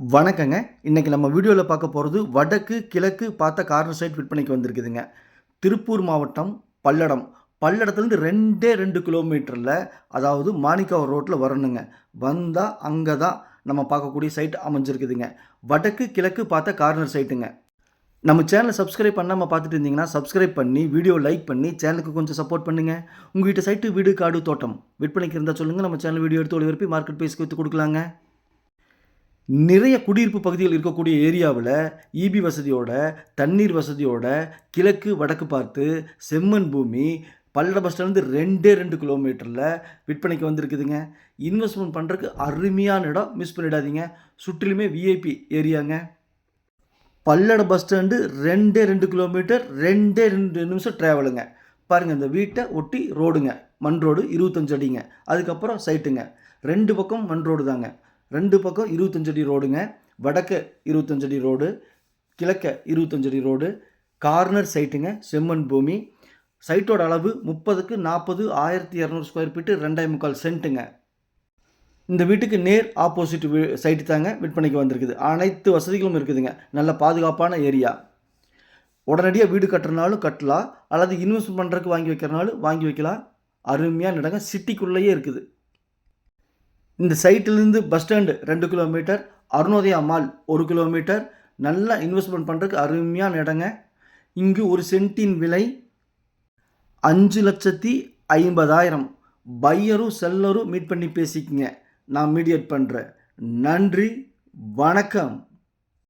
வணக்கங்க. இன்றைக்கி நம்ம வீடியோவில் பார்க்க போகிறது வடக்கு கிழக்கு பார்த்த கார்னர் சைட் விற்பனைக்கு வந்திருக்குதுங்க. திருப்பூர் மாவட்டம் பல்லடம். பல்லடத்துலேருந்து ரெண்டே ரெண்டு கிலோமீட்டரில் அதாவது மாணிக்காவூர் ரோட்டில் வரணுங்க. வந்தால் அங்கே தான் நம்ம பார்க்கக்கூடிய சைட் அமைஞ்சிருக்குதுங்க. வடக்கு கிழக்கு பார்த்த கார்னர் சைட்டுங்க. நம்ம சேனலை சப்ஸ்கிரைப் பண்ணாமல் பார்த்துட்டு இருந்தீங்கன்னா சப்ஸ்கிரைப் பண்ணி வீடியோ லைக் பண்ணி சேனலுக்கு கொஞ்சம் சப்போர்ட் பண்ணுங்கள் உங்கள் சைட்டு வீடு காடு தோட்டம் விற்பனைக்கு இருந்தால் சொல்லுங்கள் நம்ம சேனல் வீடியோ எடுத்து ஒளிபரப்பி மார்க்கெட் ப்ரைஸ்க்கு விற்று கொடுக்கலாங்க. நிறைய குடியிருப்பு பகுதிகள் இருக்கக்கூடிய ஏரியாவில் ஈபி வசதியோட தண்ணீர் வசதியோட கிழக்கு வடக்கு பார்த்து செம்மண் பூமி பல்லட பஸ் ஸ்டாண்ட்லேருந்து ரெண்டே ரெண்டு கிலோமீட்டரில் விற்பனைக்கு வந்திருக்குதுங்க. இன்வெஸ்ட்மெண்ட் பண்ணுறதுக்கு அருமையான இடம் மிஸ் பண்ணிடாதீங்க. சுற்றிலுமே விஐபி ஏரியாங்க. பல்லட பஸ் ஸ்டாண்டு ரெண்டே ரெண்டு கிலோமீட்டர் ரெண்டே ரெண்டு நிமிஷம் ட்ராவலுங்க பாருங்கள் இந்த வீட்டை ஒட்டி ரோடுங்க மண் ரோடு இருபத்தஞ்சு அடிங்க. அதுக்கப்புறம் சைட்டுங்க ரெண்டு பக்கம் மண் ரோடு தாங்க. ரெண்டு பக்கம் இருபத்தஞ்சடி ரோடுங்க. வடக்க இருபத்தஞ்சடி ரோடு கிழக்க இருபத்தஞ்சடி ரோடு கார்னர் சைட்டுங்க செம்மண் பூமி. சைட்டோட அளவு முப்பதுக்கு நாற்பது ஆயிரத்தி இரநூறு ஸ்கொயர் ஃபீட்டு ரெண்டாயிரம் முக்கால் சென்ட்டுங்க. இந்த வீட்டுக்கு நேர் ஆப்போசிட் வீ சைட்டு தாங்க விற்பனைக்கு வந்திருக்குது. அனைத்து வசதிகளும் இருக்குதுங்க. நல்ல பாதுகாப்பான ஏரியா. உடனடியாக வீடு கட்டுறனாலும் கட்டலாம். அல்லது இன்வெஸ்ட் பண்ணுறதுக்கு வாங்கி வைக்கிறனாலும் வாங்கி வைக்கலாம். அருமையான நடங்க. சிட்டிக்குள்ளேயே இருக்குது. இந்த சைட்டிலேருந்து பஸ் ஸ்டாண்டு ரெண்டு கிலோமீட்டர் அருணோதயா மால் ஒரு கிலோமீட்டர் நல்லா இன்வெஸ்ட்மெண்ட் பண்ணுறதுக்கு அருமையான இடங்க. இங்கு ஒரு சென்ட்டின் விலை அஞ்சு லட்சத்தி ஐம்பதாயிரம். பையரும் செல்லரும் மீட் பண்ணி பேசிக்கங்க. நான் மீடியேட் பண்ணுறேன் நன்றி வணக்கம்.